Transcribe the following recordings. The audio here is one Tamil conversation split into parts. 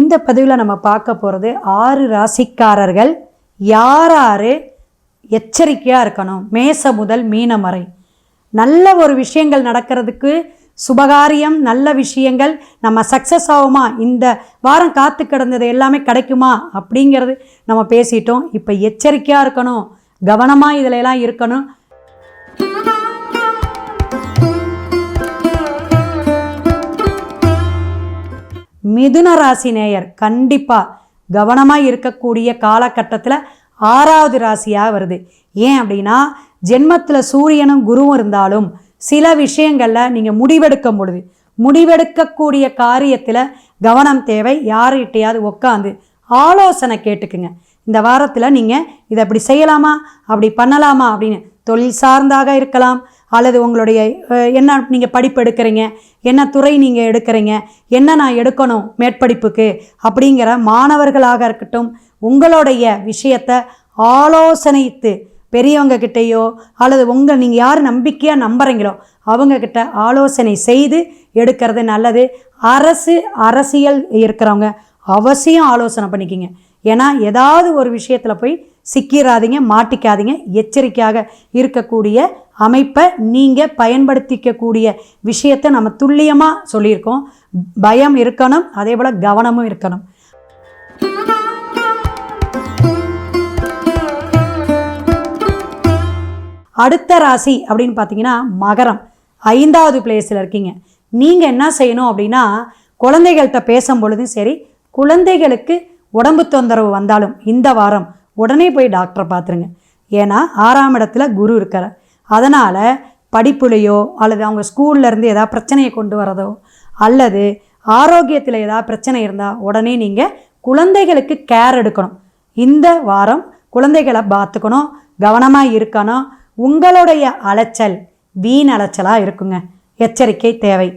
இந்த பதிவில் நம்ம பார்க்க போகிறது ஆறு ராசிக்காரர்கள். யார் யார் எச்சரிக்கையாக இருக்கணும்? மேச முதல் மீனம் வரை. நல்ல ஒரு விஷயங்கள் நடக்கிறதுக்கு சுபகாரியம் நல்ல விஷயங்கள் நம்ம சக்ஸஸ் ஆகுமா? இந்த வாரம் காத்து கிடந்தது எல்லாமே கிடைக்குமா? அப்படிங்கிறது நம்ம பேசிட்டோம். இப்போ எச்சரிக்கையாக இருக்கணும். கவனமாக இதில் எல்லாம் இருக்கணும். மிதுன ராசி நேயர் கண்டிப்பாக கவனமாக இருக்கக்கூடிய காலகட்டத்தில் ஆறாவது ராசியாக வருது. ஏன் அப்படின்னா ஜென்மத்தில் சூரியனும் குருவும் இருந்தாலும் சில விஷயங்களில் நீங்கள் முடிவெடுக்க பொழுது முடிவெடுக்கக்கூடிய காரியத்தில் கவனம் தேவை. யார்கிட்டையாவது உட்காந்து ஆலோசனை கேட்டுக்குங்க. இந்த வாரத்தில் நீங்கள் இதை அப்படி செய்யலாமா? அப்படி பண்ணலாமா? அப்படின்னு தொழில் சார்ந்தாக இருக்கலாம். அல்லது உங்களுடைய என்ன நீங்கள் படிப்பு எடுக்கிறீங்க என்ன துறை நீங்கள் எடுக்கிறீங்க என்ன நான் எடுக்கணும் மேற்படிப்புக்கு அப்படிங்கிற மாணவர்களாக இருக்கட்டும் உங்களுடைய விஷயத்தை ஆலோசனைத்து பெரியவங்க கிட்டேயோ அல்லது உங்கள் நீங்கள் யார் நம்பிக்கையாக நம்புகிறீங்களோ அவங்கக்கிட்ட ஆலோசனை செய்து எடுக்கிறது நல்லது. அரசு அரசியல் இருக்கிறவங்க அவசியம் ஆலோசனை பண்ணிக்கிங்க. ஏன்னா ஏதாவது ஒரு விஷயத்தில் போய் சிக்கிறாதீங்க மாட்டிக்காதீங்க. எச்சரிக்கையாக இருக்கக்கூடிய அமைப்பை நீங்கள் பயன்படுத்திக்கக்கூடிய விஷயத்தை நம்ம துல்லியமாக சொல்லியிருக்கோம். பயம் இருக்கணும் அதே போல் கவனமும் இருக்கணும். அடுத்த ராசி அப்படின்னு பார்த்தீங்கன்னா மகரம். ஐந்தாவது பிளேஸில் இருக்கீங்க. நீங்கள் என்ன செய்யணும் அப்படின்னா குழந்தைகள்கிட்ட பேசும் பொழுதும் சரி குழந்தைகளுக்கு உடம்பு தொந்தரவு வந்தாலும் இந்த வாரம் உடனே போய் டாக்டரை பார்த்துருங்க. ஏன்னா ஆறாம் இடத்துல குரு இருக்கிறார் அதனால் படிப்புலையோ அல்லது அவங்க ஸ்கூல்ல இருந்து ஏதாவது பிரச்சனையை கொண்டு வரதோ அல்லது ஆரோக்கியத்தில் ஏதாவது பிரச்சனை இருந்தால் உடனே நீங்கள் குழந்தைகளுக்கு கேர் எடுக்கணும். இந்த வாரம் குழந்தைகளை பார்த்துக்கணும். கவனமாக இருக்கணும். உங்களுடைய அலைச்சல் வீண் அலைச்சலாக இருக்குங்க. எச்சரிக்கை தேவை.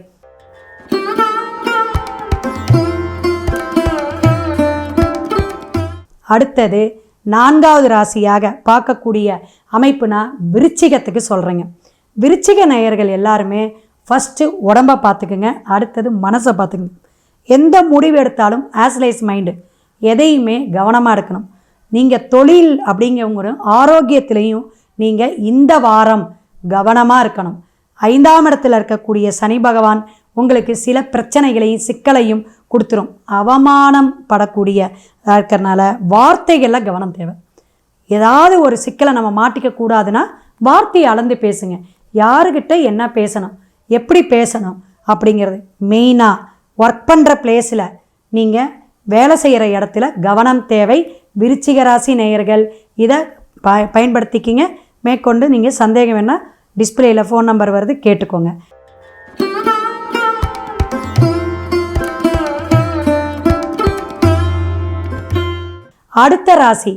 அடுத்தது நான்காவது ராசியாக பார்க்கக்கூடிய அமைப்புனா விருச்சிகத்துக்கு சொல்கிறேங்க விருச்சிக நேயர்கள் எல்லாருமே ஃபஸ்ட்டு உடம்பை பார்த்துக்குங்க அடுத்தது மனசை பார்த்துக்குங்க. எந்த முடிவு எடுத்தாலும் ஆஸ்லைஸ் மைண்டு எதையுமே கவனமாக எடுக்கணும் நீங்கள் தொழில் அப்படிங்கிறவங்க ஆரோக்கியத்திலையும் நீங்கள் இந்த வாரம் கவனமாக இருக்கணும். ஐந்தாம் இடத்தில் இருக்கக்கூடிய சனி பகவான் உங்களுக்கு சில பிரச்சனைகளையும் சிக்கலையும் கொடுத்துரும். அவமானம் படக்கூடிய இருக்கிறனால வார்த்தைகளில் கவனம் தேவை. ஏதாவது ஒரு சிக்கலை நம்ம மாட்டிக்க கூடாதுன்னா வார்த்தையை அளந்து பேசுங்க. யாருக்கிட்ட என்ன பேசணும்? எப்படி பேசணும்? அப்படிங்கிறது மெயினாக ஒர்க் பண்ணுற பிளேஸில் நீங்கள் வேலை செய்கிற இடத்துல கவனம் தேவை. விருச்சிக ராசி நேயர்கள் இதை ப பயன்படுத்திக்கிங்க. மேற்கொண்டு நீங்கள் சந்தேகம் வேணால் டிஸ்பிளேயில் ஃபோன் நம்பர் வருது கேட்டுக்கோங்க. அடுத்த ராசி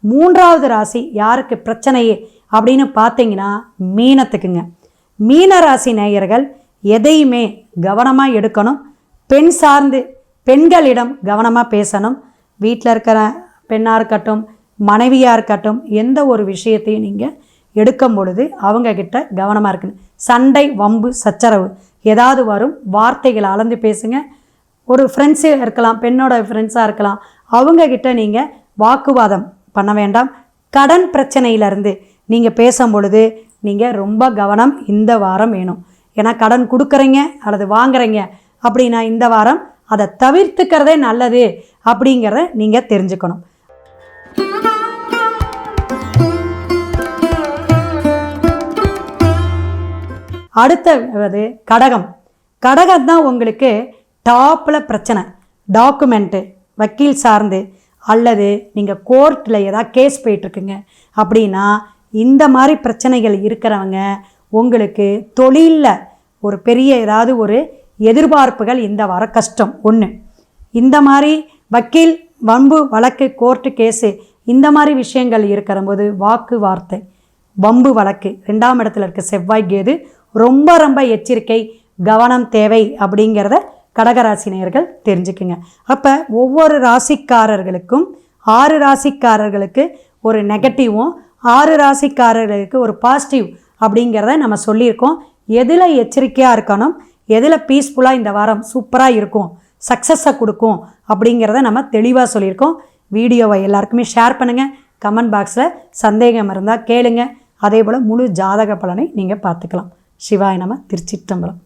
மூன்றாவது ராசி யாருக்கு பிரச்சனையே அப்படின்னு பார்த்தீங்கன்னா மீனத்துக்குங்க. மீன ராசி நேயர்கள் எதையுமே கவனமாக எடுக்கணும். பெண் சார்ந்து பெண்களிடம் கவனமாக பேசணும். வீட்டில் இருக்கிற பெண்ணாக இருக்கட்டும் மனைவியாக இருக்கட்டும் எந்த ஒரு விஷயத்தையும் நீங்கள் எடுக்கும் பொழுது அவங்கக்கிட்ட கவனமாக இருக்கணும். சண்டை வம்பு சச்சரவு ஏதாவது வரும். வார்த்தைகளை அளந்து பேசுங்க. ஒரு ஃப்ரெண்ட்ஸு இருக்கலாம் பெண்ணோட ஃப்ரெண்ட்ஸாக இருக்கலாம். அவங்கக்கிட்ட நீங்கள் வாக்குவாதம் பண்ண வேண்டாம். கடன் பிரச்சனையிலேருந்து நீங்கள் பேசும் பொழுது நீங்கள் ரொம்ப கவனம் இந்த வாரம் வேணும். ஏன்னா கடன் கொடுக்குறீங்க அல்லது வாங்குறீங்க அப்படின்னா இந்த வாரம் அதை தவிர்த்துக்கிறதே நல்லது அப்படிங்கிறத நீங்கள் தெரிஞ்சுக்கணும். அடுத்தது கடகம். கடகம் தான் உங்களுக்கு டாப்பில் பிரச்சனை. டாக்குமெண்ட்டு வக்கீல் சார்ந்து அல்லது நீங்கள் கோர்ட்டில் ஏதாவது கேஸ் போயிட்டுருக்குங்க. அப்படின்னா இந்த மாதிரி பிரச்சனைகள் இருக்கிறவங்க உங்களுக்கு தொழிலில் ஒரு பெரிய ஏதாவது ஒரு எதிர்பார்ப்புகள் இந்த வர கஷ்டம். ஒன்று இந்த மாதிரி வக்கீல் வம்பு வழக்கு கோர்ட்டு கேஸு இந்த மாதிரி விஷயங்கள் இருக்கிறபோது வாக்கு வார்த்தை வம்பு வழக்கு ரெண்டாம் இடத்துல இருக்க செவ்வாய் கேது ரொம்ப ரொம்ப எச்சரிக்கை கவனம் தேவை அப்படிங்கிறத கடகராசினியர்கள் தெரிஞ்சுக்குங்க. அப்போ ஒவ்வொரு ராசிக்காரர்களுக்கும் ஆறு ராசிக்காரர்களுக்கு ஒரு நெகட்டிவும் ஆறு ராசிக்காரர்களுக்கு ஒரு பாசிட்டிவ் அப்படிங்கிறத நம்ம சொல்லியிருக்கோம். எதில் எச்சரிக்கையாக இருக்கணும்? எதில் பீஸ்ஃபுல்லாக இந்த வாரம் சூப்பராக இருக்கும்? சக்ஸஸை கொடுக்கும் அப்படிங்கிறத நம்ம தெளிவாக சொல்லியிருக்கோம். வீடியோவை எல்லாருக்குமே ஷேர் பண்ணுங்கள் கமெண்ட் பாக்ஸில் சந்தேகம் இருந்தால் கேளுங்க. அதே போல் முழு ஜாதக பலனை நீங்கள் பார்த்துக்கலாம். சிவாய் நம்ம திருச்சிற்றம்பலம்.